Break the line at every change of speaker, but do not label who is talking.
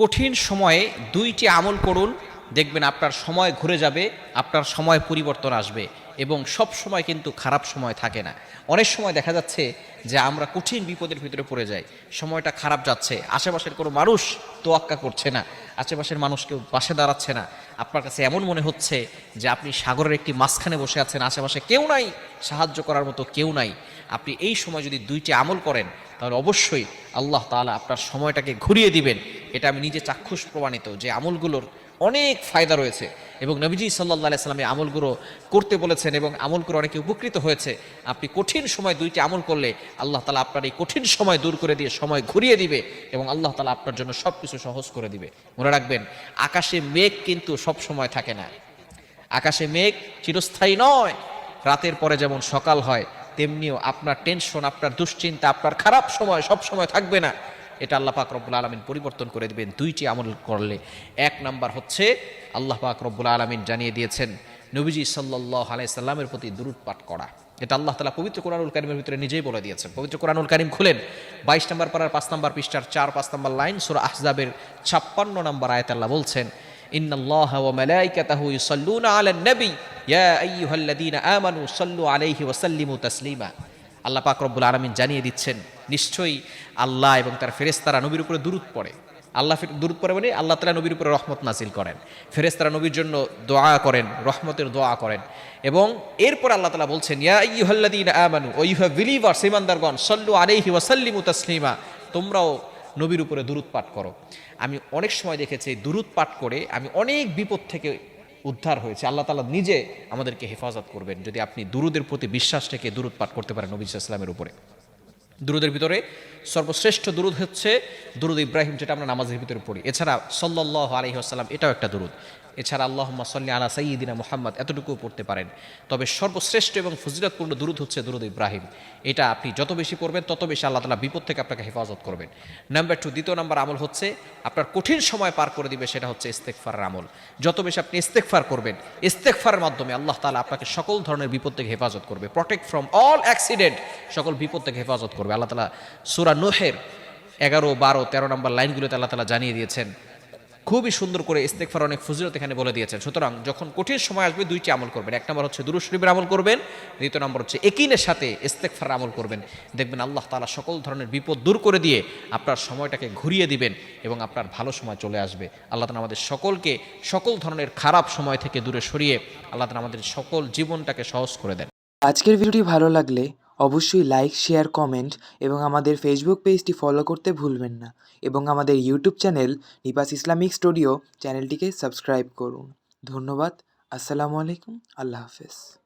কঠিন সময়ে দুইটি আমল করুন, দেখবেন আপনার সময় ঘুরে যাবে, আপনার সময় পরিবর্তন আসবে এবং সব সময় কিন্তু খারাপ সময় থাকে না। অনেক সময় দেখা যাচ্ছে যে আমরা কঠিন বিপদের ভিতরে পড়ে যাই, সময়টা খারাপ যাচ্ছে, আশেপাশের কোনো মানুষ তোয়াক্কা করছে না, আশেপাশের মানুষ কেউ পাশে দাঁড়াচ্ছে না। আপনার কাছে এমন মনে হচ্ছে যে আপনি সাগরের একটি মাঝখানে বসে আছেন, আশেপাশে কেউ নাই, সাহায্য করার মতো কেউ নাই। আপনি এই সময় যদি দুইটি আমল করেন, তাহলে অবশ্যই আল্লাহ তাআলা আপনার সময়টাকে ঘুরিয়ে দিবেন এটা আমি নিজে চাক্ষুষ প্রমাণিত যে আমলগুলোর অনেক ফায়দা রয়েছে। এবং নবীজি সাল্লাহ সাল্লাম আমলগুলো করতে বলেছেন এবং আমল করে অনেকে উপকৃত হয়েছে। আপনি কঠিন সময় দুইটি আমল করলে আল্লাহ তালা আপনার এই কঠিন সময় দূর করে দিয়ে সময় ঘুরিয়ে দিবে এবং আল্লাহ তালা আপনার জন্য সব কিছু সহজ করে দিবে। মনে রাখবেন, আকাশে মেঘ কিন্তু সব সময় থাকে না। আকাশে মেঘ চিরস্থায়ী নয়, রাতের পরে যেমন সকাল হয়, তেমনিও আপনার টেনশন আপনার দুশ্চিন্তা, আপনার খারাপ সময় সব সময় থাকবে না। এটা আল্লাহ পাক রব্বুল আলমিন পরিবর্তন করে দেবেন। দুইটি আমল করলে। এক নাম্বার হচ্ছে, আল্লাহ পাক রব্বুল আলমিন জানিয়ে দিয়েছেন, নবীজি সাল্লাহ আলাইসাল্লামের প্রতি দুরুদ পাঠ করা। এটা আল্লাহ তালা পবিত্র কোরআনুল কারিমের ভিতরে নিজেই বলে দিয়েছেন। পবিত্র কোরআনুল কারিম খুলেন, বাইশ নম্বর পাড়ার পাঁচ নম্বর পৃষ্ঠার চার, পাঁচ নম্বর লাইন সুরা আহজাবের ছাপ্পান্ন নম্বর আয়ত আল্লাহ বলছেন, ইন্নাল্লাহ ওয়া মালাইকাতাহু ইউসাল্লুনা আলান নবী, ইয়া আইয়ুহাল্লাযীনা আমানু সাল্লু আলাইহি ওয়া সাল্লিমু তাসলিমা। আল্লাহ পাক রব্বুল জানিয়ে দিচ্ছেন নিশ্চয়ই আল্লাহ এবং তার ফেরেস্তারা নবীর উপরে দূরত পড়ে। আল্লাহ দূরত পড়ে মানে আল্লাহ তালা নবীর উপরে রহমত নাজিল করেন। ফেরেস্তারা নবীর জন্য দোয়া করেন, রহমতের দোয়া করেন এবং এরপর আল্লাহ তালা বলছেন, ইয়া ও বিলিভার সিমানদারগণ সল্লু আলাইহি ওয়াসাল্লিমু তাসলিমা, তোমরাও নবীর উপরে দুরুদ পাঠ করো। আমি অনেক সময় দেখেছি দুরুদ পাঠ করে আমি অনেক বিপদ থেকে উদ্ধার হয়েছে। আল্লাহ তালা নিজে আমাদেরকে হেফাজত করবেন যদি আপনি দুরুদের প্রতি বিশ্বাস থেকে দুরুদ পাঠ করতে পারেন নবী ইসলামের উপরে। দুরুদের ভিতরে। সর্বশ্রেষ্ঠ দুরুদ হচ্ছে দুরুদ ইব্রাহিম, যেটা আমরা নামাজের ভিতরে পড়ি। এছাড়া সল্লাহ আলহি আসাল্লাম এটাও একটা দুরুদ। এছাড়া আল্লাহ সাল্লি আলা সাইয়িদিনা মোহাম্মদ, এতটুকুও পড়তে পারেন। তবে সর্বশ্রেষ্ঠ এবং ফজিলতপূর্ণ দুরুদ হচ্ছে দুরুদ ইব্রাহিম। এটা আপনি যত বেশি পড়বেন, তত বেশি আল্লাহ তালা বিপদ থেকে আপনাকে হেফাজত করবেন। নাম্বার টু দ্বিতীয় নাম্বার আমল হচ্ছে আপনার কঠিন সময় পার করে দিবে, সেটা হচ্ছে ইস্তেকফারের আমল। যত বেশি আপনি ইস্তেকফার করবেন ইস্তেকফারের মাধ্যমে আল্লাহ তালা আপনাকে সকল ধরনের বিপদ থেকে হেফাজত করবে। প্রোটেক্ট ফ্রম অল অ্যাক্সিডেন্ট সকল বিপদ থেকে হেফাজত করবে। আল্লাহ তালা সুরা নোহের এগারো, বারো, তেরো নম্বর লাইনগুলোতে আল্লাহ তালা জানিয়ে দিয়েছেন খুবই সুন্দর করে ইস্তেকফার অনেক ফজিলত এখানে বলে দিয়েছেন। সুতরাং যখন কঠিন সময় আসবে দুইটি আমল করবেন। এক নম্বর হচ্ছে দুরু শরীফের আমল করবেন, দ্বিতীয় নম্বর হচ্ছে একিনের সাথে ইস্তেকফার আমল করবেন। দেখবেন আল্লাহ তালা সকল ধরনের বিপদ দূর করে দিয়ে আপনার সময়টাকে ঘুরিয়ে দিবেন এবং আপনার ভালো সময় চলে আসবে। আল্লাহ তালা আমাদের সকলকে সকল ধরনের খারাপ সময় থেকে দূরে সরিয়ে আল্লাহ তালা আমাদের সকল জীবনটাকে সহজ করে দেন।
আজকের ভিডিওটি ভালো লাগলে অবশ্যই লাইক শেয়ার কমেন্ট এবং আমাদের ফেসবুক পেজটি ফলো করতে ভুলবেন না এবং আমাদের YouTube channel Nipas Islamic studio চ্যানেলটিকে সাবস্ক্রাইব করুন। ধন্যবাদ। আসসালামু আলাইকুম। আল্লাহ হাফেজ।